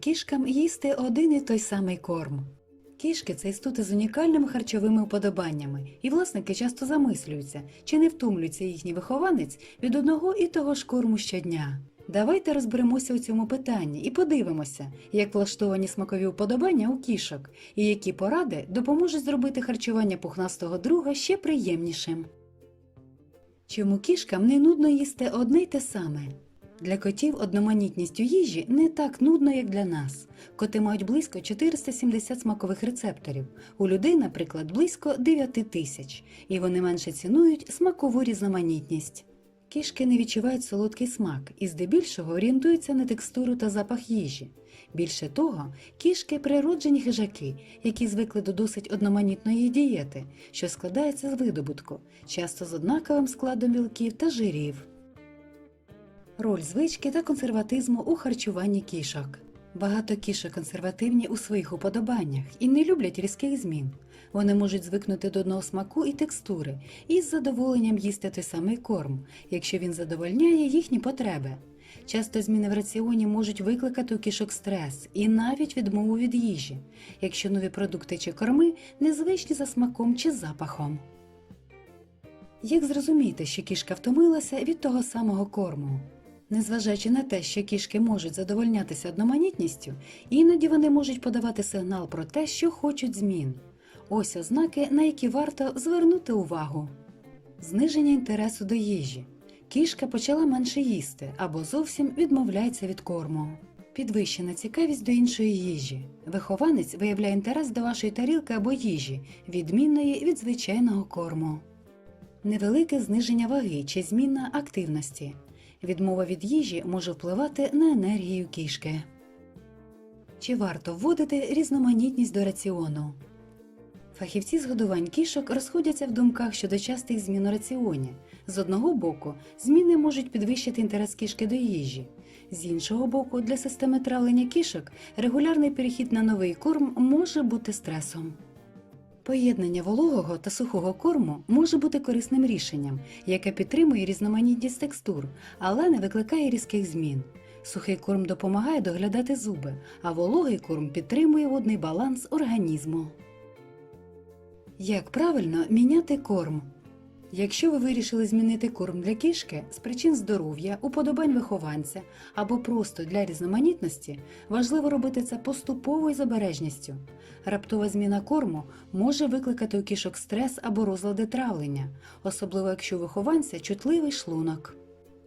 кішкам їсти один і той самий корм? Кішки це істоти з унікальними харчовими вподобаннями, і власники часто замислюються, чи не втомлюється їхній вихованець від одного і того ж корму щодня. Давайте розберемося у цьому питанні і подивимося, як влаштовані смакові вподобання у кішок, і які поради допоможуть зробити харчування пухнастого друга ще приємнішим. Чому кішкам не нудно їсти одне й те саме? Для котів одноманітність у їжі не так нудно, як для нас. Коти мають близько 470 смакових рецепторів. У людей, наприклад, близько 9 тисяч, і вони менше цінують смакову різноманітність. Кішки не відчувають солодкий смак і здебільшого орієнтуються на текстуру та запах їжі. Більше того, кішки природжені хижаки, які звикли до досить одноманітної дієти, що складається з видобутку, часто з однаковим складом білків та жирів. Роль звички та консерватизму у харчуванні кішок. Багато кішок консервативні у своїх уподобаннях і не люблять різких змін. Вони можуть звикнути до одного смаку і текстури і з задоволенням їсти той самий корм, якщо він задовольняє їхні потреби. Часто зміни в раціоні можуть викликати у кішок стрес і навіть відмову від їжі, якщо нові продукти чи корми незвичні за смаком чи запахом. Як зрозуміти, що кішка втомилася від того самого корму? Незважаючи на те, що кішки можуть задовольнятися одноманітністю, іноді вони можуть подавати сигнал про те, що хочуть змін. Ось ознаки, на які варто звернути увагу. Зниження інтересу до їжі. Кішка почала менше їсти або зовсім відмовляється від корму. Підвищена цікавість до іншої їжі. Вихованець виявляє інтерес до вашої тарілки або їжі, відмінної від звичайного корму. Невелике зниження ваги чи зміна активності. Відмова від їжі може впливати на енергію кішки. Чи варто вводити різноманітність до раціону? Фахівці з годувань кішок розходяться в думках щодо частих змін у раціоні. З одного боку, зміни можуть підвищити інтерес кішки до їжі. З іншого боку, для системи травлення кішок регулярний перехід на новий корм може бути стресом. Поєднання вологого та сухого корму може бути корисним рішенням, яке підтримує різноманітність текстур, але не викликає різких змін. Сухий корм допомагає доглядати зуби, а вологий корм підтримує водний баланс організму. Як правильно міняти корм? Якщо ви вирішили змінити корм для кішки з причин здоров'я, уподобань вихованця або просто для різноманітності, важливо робити це поступово і з обережністю. Раптова зміна корму може викликати у кішок стрес або розлади травлення, особливо якщо у вихованця чутливий шлунок.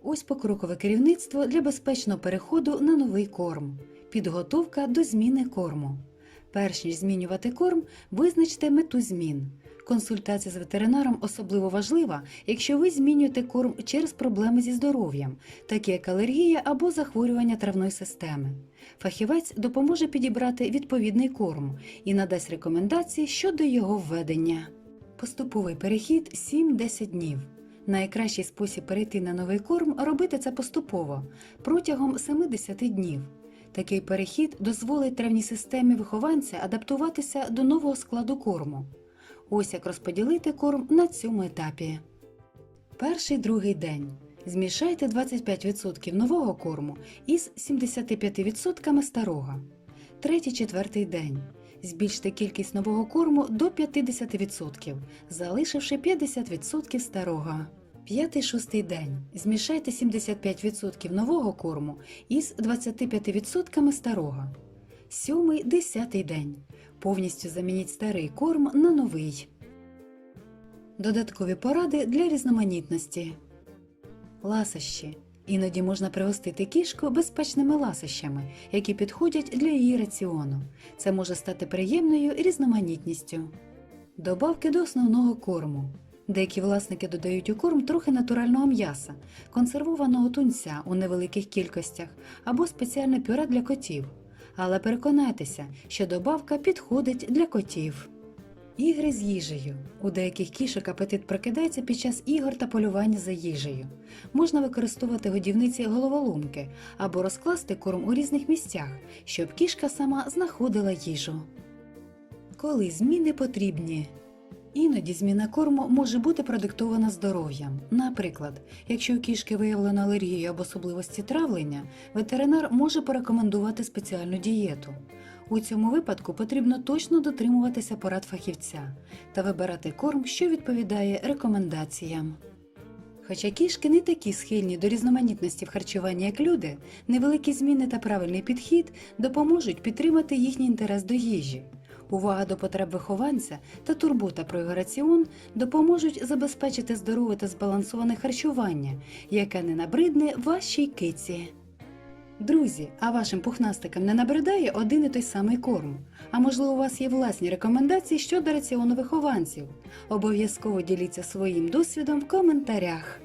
Ось покрокове керівництво для безпечного переходу на новий корм. Підготовка до зміни корму. Перш ніж змінювати корм, визначте мету змін. Консультація з ветеринаром особливо важлива, якщо ви змінюєте корм через проблеми зі здоров'ям, такі як алергія або захворювання травної системи. Фахівець допоможе підібрати відповідний корм і надасть рекомендації щодо його введення. Поступовий перехід 7-10 днів. Найкращий спосіб перейти на новий корм робити це поступово протягом 70 днів. Такий перехід дозволить травній системі вихованця адаптуватися до нового складу корму. Ось як розподілити корм на цьому етапі. Перший другий день. Змішайте 25% нового корму із 75% старого. Третій четвертий день. Збільште кількість нового корму до 50%, залишивши 50% старого. П'ятий шостий день. Змішайте 75% нового корму із 25% старого. Сьомий десятий день. Повністю замініть старий корм на новий. Додаткові поради для різноманітності. Ласощі. Іноді можна пригостити кішку безпечними ласощами, які підходять для її раціону. Це може стати приємною різноманітністю. Добавки до основного корму. Деякі власники додають у корм трохи натурального м'яса, консервованого тунця у невеликих кількостях або спеціальне пюре для котів. Але переконайтеся, що добавка підходить для котів. Ігри з їжею. У деяких кішок апетит прокидається під час ігор та полювання за їжею. Можна використовувати годівниці головоломки або розкласти корм у різних місцях, щоб кішка сама знаходила їжу. Коли зміни потрібні. Іноді зміна корму може бути продиктована здоров'ям. Наприклад, якщо у кішки виявлено алергію або особливості травлення, ветеринар може порекомендувати спеціальну дієту. У цьому випадку потрібно точно дотримуватися порад фахівця та вибирати корм, що відповідає рекомендаціям. Хоча кішки не такі схильні до різноманітності в харчуванні, як люди, невеликі зміни та правильний підхід допоможуть підтримати їхній інтерес до їжі. Увага до потреб вихованця та турбота про його раціон допоможуть забезпечити здорове та збалансоване харчування, яке не набридне вашій киці. Друзі, а вашим пухнастикам не набридає один і той самий корм? А можливо, у вас є власні рекомендації щодо раціону вихованців? Обов'язково діліться своїм досвідом в коментарях.